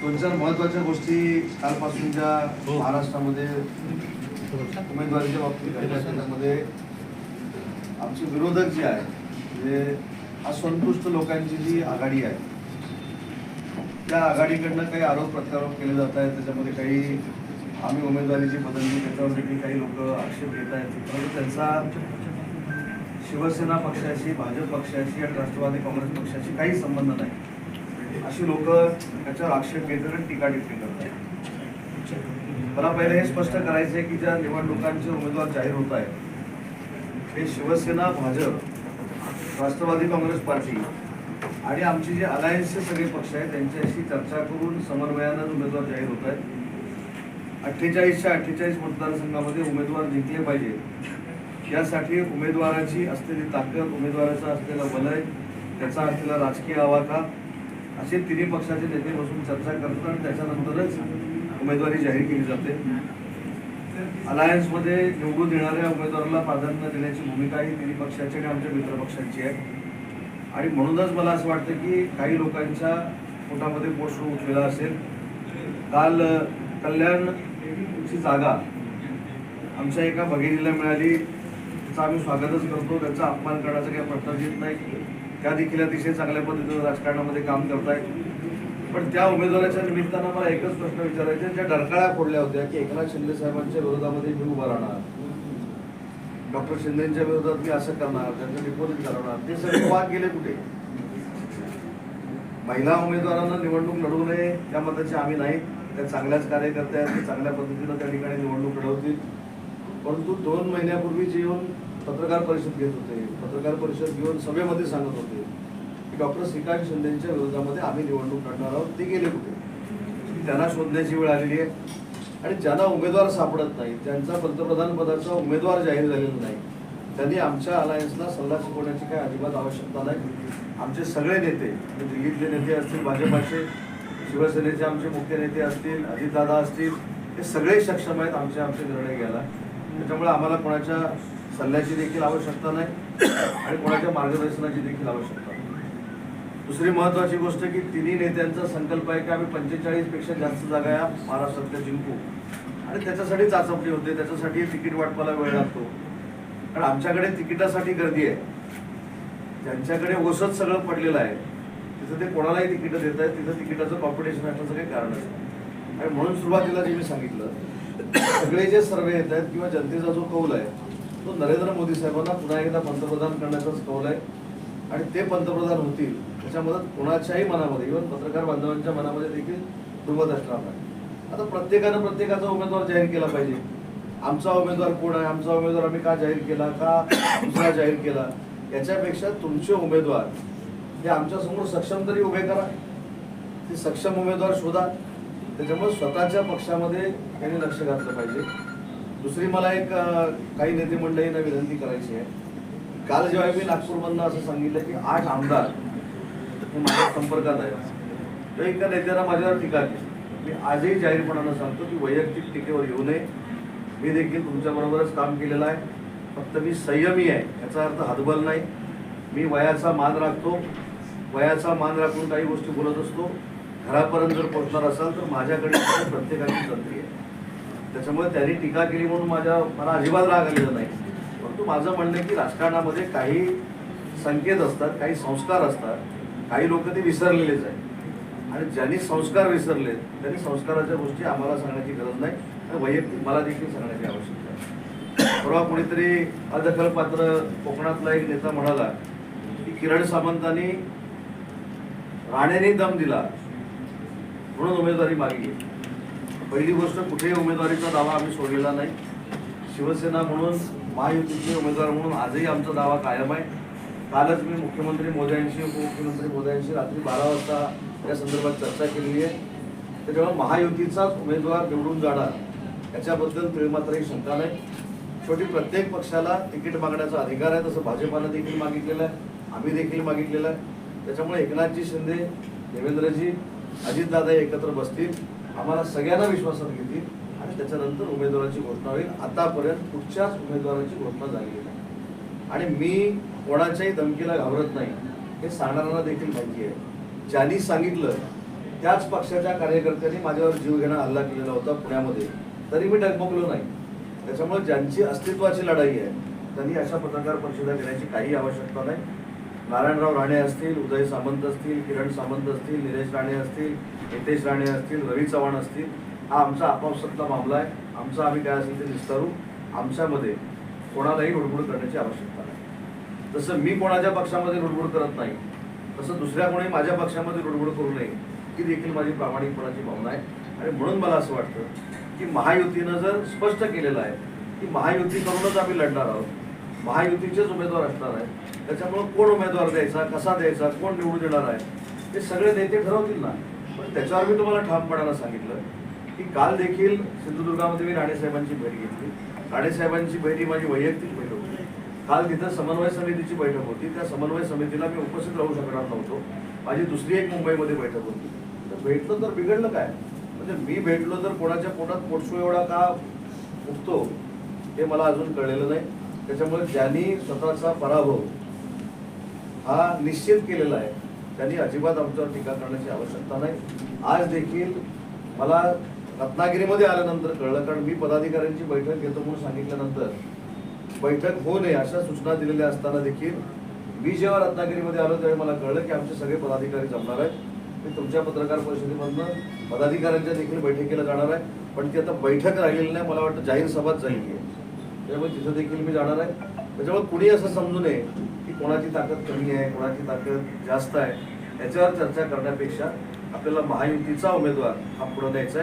दोन चार महत्त्वाच्या गोष्टी कालपासून ज्या महाराष्ट्रामध्ये उमेदवारीच्या बाबतीत घडल्या त्याच्यामध्ये आमचे विरोधक जे आहे म्हणजे असंतुष्ट लोकांची जी आघाडी आहे त्या आघाडीकडनं काही आरोप प्रत्यारोप केले जात आहेत त्याच्यामध्ये काही आम्ही उमेदवारीची बदलली त्याच्यावर देखील काही लोक आक्षेप घेत आहेत. परंतु त्यांचा शिवसेना पक्षाशी भाजप पक्षाशी आणि राष्ट्रवादी काँग्रेस पक्षाशी काही संबंध नाही. अशी लोक त्याच्यावर आक्षेप घेतात आणि टीका टिप्पणी करतात. मला पहिले हे स्पष्ट करायचं आहे की ज्या निवडणुकांचे उमेदवार जाहीर होत आहेत हे शिवसेना भाजप राष्ट्रवादी काँग्रेस पार्टी आणि आमचे जे अलायन्सचे सगळे पक्ष आहेत त्यांच्याशी चर्चा करून समन्वयानं उमेदवार जाहीर होत आहेत. अठ्ठेचाळीसच्या अठ्ठेचाळीस मतदारसंघामध्ये उमेदवार जिंकले पाहिजे यासाठी उमेदवाराची असलेली ताकद उमेदवाराचा असलेला वलय त्याचा असलेला राजकीय आवाका असे तिन्ही पक्षाचे नेते बसून चर्चा करतात आणि त्याच्यानंतरच उमेदवारी जाहीर केली जाते. अलायन्समध्ये निवडून येणाऱ्या उमेदवाराला प्राधान्य देण्याची भूमिका ही तिन्ही पक्षाची आणि आमच्या मित्रपक्षांची आहे. आणि म्हणूनच मला असं वाटतं की काही लोकांच्या पोटामध्ये पोस्ट उठलेला असेल. काल कल्याणची जागा आमच्या एका भगिनीला मिळाली. त्याचं आम्ही स्वागतच करतो. त्याचा अपमान करण्याचा काही प्रश्न येत नाही. त्या देखील अतिशय चांगल्या पद्धतीनं राजकारणामध्ये काम करतायत. पण त्या उमेदवाराच्या निमित्तानं मला एकच प्रश्न विचारायचे ज्या डरकाळ्या फोडल्या होत्या की एकनाथ शिंदे साहेबांच्या विरोधामध्ये मी उभा राहणार डॉक्टर शिंदेच्या विरोधात मी असं करणार त्यांचं डिपॉझिट करणार ते सगळे वाद गेले कुठे? महिला उमेदवारांना निवडणूक लढवू नये त्या मताचे आम्ही नाही. त्या चांगल्याच कार्यकर्त्या आहेत ते चांगल्या पद्धतीनं त्या ठिकाणी निवडणूक लढवतील. परंतु दोन महिन्यापूर्वीच येऊन पत्रकार परिषद घेत होते. पत्रकार परिषद घेऊन सभेमध्ये सांगत होते की डॉक्टर श्रीकांत शिंदेच्या विरोधामध्ये आम्ही निवडणूक लढणार आहोत. ते गेले कुठे? त्यांना शोधण्याची वेळ आलेली आहे. आणि ज्यांना उमेदवार सापडत नाही त्यांचा पंतप्रधान पदाचा उमेदवार जाहीर झालेला नाही त्यांनी आमच्या अलायन्सला सल्ला शिकवण्याची काही अजिबात आवश्यकता नाही. आमचे सगळे नेते म्हणजे दिल्लीतले नेते असतील भाजपाचे शिवसेनेचे आमचे मुख्य नेते असतील अजितदादा असतील हे सगळे सक्षम आहेत आमचे आमचे निर्णय घ्यायला. त्याच्यामुळे आम्हाला कोणाच्या सल्ल्याची देखील आवश्यकता नाही आणि कोणाच्या मार्गदर्शनाची देखील आवश्यकता नाही. दुसरी महत्वाची गोष्ट की तिन्ही नेत्यांचा संकल्प आहे की आम्ही पंचेचाळीसपेक्षा जास्त जागा या महाराष्ट्रातल्या जिंकू. आणि त्याच्यासाठी चाचपणी होते त्याच्यासाठी तिकीट वाटपाला वेळ लागतो. कारण आमच्याकडे तिकिटासाठी गर्दी आहे. ज्यांच्याकडे ओसत सगळं पडलेलं आहे तिथं ते कोणालाही तिकीटं देत आहेत तिथं तिकिटाचं कॉम्पिटिशन असण्याचं काही कारण नाही. आणि म्हणून सुरुवातीला जे मी सांगितलं सगळे जे सर्वे येत आहेत किंवा जनतेचा जो कौल आहे तो नरेंद्र मोदी साहेबांना पुन्हा एकदा पंतप्रधान करण्याचाच कौल आहे. आणि ते पंतप्रधान होतील त्याच्यामध्ये कोणाच्याही मनामध्ये इव्हन पत्रकार बांधवांच्या मनामध्ये देखील दुमत असणार नाही आता प्रत्येकानं प्रत्येकाचा उमेदवार जाहीर केला पाहिजे. आमचा उमेदवार कोण आहे? आमचा उमेदवार आम्ही का जाहीर केला? का दुसरा जाहीर केला? याच्यापेक्षा तुमचे उमेदवार हे आमच्यासमोर सक्षम तरी उभे करा. ते सक्षम उमेदवार शोधा. त्याच्यामुळे स्वतःच्या पक्षामध्ये त्यांनी लक्ष घातलं पाहिजे. दुसरी मला एक काही नेते मंडळींना विनंती करायची आहे. काल जेव्हा मी नागपूरमधनं असं सांगितलं की आठ आमदार हे माझ्या संपर्कात आहेत. तर एका नेत्याला माझ्यावर टीका केली. मी आजही जाहीरपणानं सांगतो की वैयक्तिक टीकेवर येऊ नये. मी देखील तुमच्याबरोबरच काम केलेलं आहे. फक्त मी संयमी आहे याचा अर्थ हातबल नाही. मी वयाचा मान राखतो. वयाचा मान राखून काही गोष्टी बोलत असतो. घरापर्यंत जर पोहोचणार असाल तर माझ्याकडे प्रत्येकाची तंत्री आहे. त्याच्यामुळे त्यांनी टीका केली म्हणून माझ्या मला अजिबात राग आलेला नाही. परंतु माझं म्हणणं आहे की राजकारणामध्ये काही संकेत असतात काही संस्कार असतात काही लोक ते विसरलेलेच आहेत. आणि ज्यांनी संस्कार विसरले त्यांनी संस्काराच्या गोष्टी आम्हाला सांगण्याची गरज नाही आणि वैयक्तिक मला देखील सांगण्याची आवश्यकता आहे. परवा कोणीतरी अदखलपात्र कोकणातला एक नेता म्हणाला की किरण सामंतांनी राणेने दम दिला म्हणून उमेदवारी मागली पहिली गोष्ट कुठेही उमेदवारीचा दावा आम्ही सोडलेला नाही. शिवसेना म्हणून महायुतीचे उमेदवार म्हणून आजही आमचा दावा कायम आहे. कालच मी मुख्यमंत्री मोदयांशी उपमुख्यमंत्री मोद्यांशी रात्री बारा वाजता या संदर्भात चर्चा केलेली आहे. त्याच्यामुळे महायुतीचाच उमेदवार निवडून जाणार याच्याबद्दल तिळमात्रही शंका नाही. शेवटी प्रत्येक पक्षाला तिकीट मागण्याचा अधिकार आहे तसं भाजपानं देखील मागितलेलं आहे. आम्ही देखील मागितलेलं आहे. त्याच्यामुळे एकनाथजी शिंदे देवेंद्रजी अजितदादा एकत्र बसतील. आम्हाला सगळ्यांना विश्वासात घेतील आणि त्याच्यानंतर उमेदवारांची घोषणा होईल. आतापर्यंत कुठच्याच उमेदवाराची घोषणा झालेली नाही. आणि मी कोणाच्याही धमकीला घाबरत नाही. हे सांगणाऱ्यांना देखील माहिती आहे. ज्यांनी सांगितलं त्याच पक्षाच्या कार्यकर्त्यांनी माझ्यावर जीवघेणा हल्ला केलेला होता पुण्यामध्ये. तरी मी डगमगलो नाही. त्याच्यामुळे ज्यांची अस्तित्वाची लढाई आहे त्यांनी अशा पत्रकार परिषदा घेण्याची काही आवश्यकता नाही. नारायणराव राणे असतील उदय सामंत असतील किरण सामंत असतील निलेश राणे असतील नितेश राणे असतील रवी चव्हाण असतील हा आमचा आपापसातला मामला आहे. आमचा आम्ही काय असेल ते निस्तारू. आमच्यामध्ये कोणालाही लुडबुड करण्याची आवश्यकता नाही. जसं मी कोणाच्या पक्षामध्ये लुडबुड करत नाही तसं दुसऱ्या कोणी माझ्या पक्षामध्ये लुडबुड करू नये ही देखील माझी प्रामाणिकपणाची भावना आहे. आणि म्हणून मला असं वाटतं की महायुतीनं जर स्पष्ट केलेलं आहे की महायुती करूनच आम्ही लढणार आहोत महायुतीचेच उमेदवार असणार आहे त्याच्यामुळं कोण उमेदवार द्यायचा कसा द्यायचा कोण निवडून देणार आहे हे सगळे नेते ठरवतील ना. पण त्याच्यावर मी तुम्हाला ठामपणाला सांगितलं की काल देखील सिंधुदुर्गामध्ये मी राणेसाहेबांची भेट घेतली. राणेसाहेबांची भेट ही माझी वैयक्तिक भेट होती. काल तिथं समन्वय समितीची बैठक होती. त्या समन्वय समितीला मी उपस्थित राहू शकणार नव्हतो. माझी दुसरी एक मुंबईमध्ये बैठक होती. तर भेटलं तर बिघडलं काय? म्हणजे मी भेटलो तर कोणाच्या पोटात पोटसू एवढा का उठतो हे मला अजून कळलेलं नाही. त्याच्यामुळे ज्यांनी स्वतःचा पराभव हा निश्चित केलेला आहे. त्यांनी अजिबात आमच्यावर टीका करण्याची आवश्यकता नाही. आज देखील मला रत्नागिरीमध्ये आल्यानंतर कळलं कारण मी पदाधिकाऱ्यांची बैठक घेतो म्हणून सांगितल्यानंतर बैठक होऊ नये अशा सूचना दिलेल्या असताना देखील मी जेव्हा रत्नागिरीमध्ये आलो त्यावेळी मला कळलं की आमचे सगळे पदाधिकारी जमणार आहेत. मी तुमच्या पत्रकार परिषदेमधनं पदाधिकाऱ्यांच्या देखील बैठकीला जाणार आहे. पण ती आता बैठक राहिलेली नाही मला वाटतं जाहीर सभाच झालेली आहे. त्यामुळे तिथं देखील मी जाणार आहे. त्याच्यामुळे कुणी असं समजू नये कोणाची ताकद कमी आहे कोणाची ताकद जास्त आहे याच्यावर चर्चा करण्यापेक्षा आपल्याला महायुतीचा उमेदवार हा पुढं द्यायचा आहे.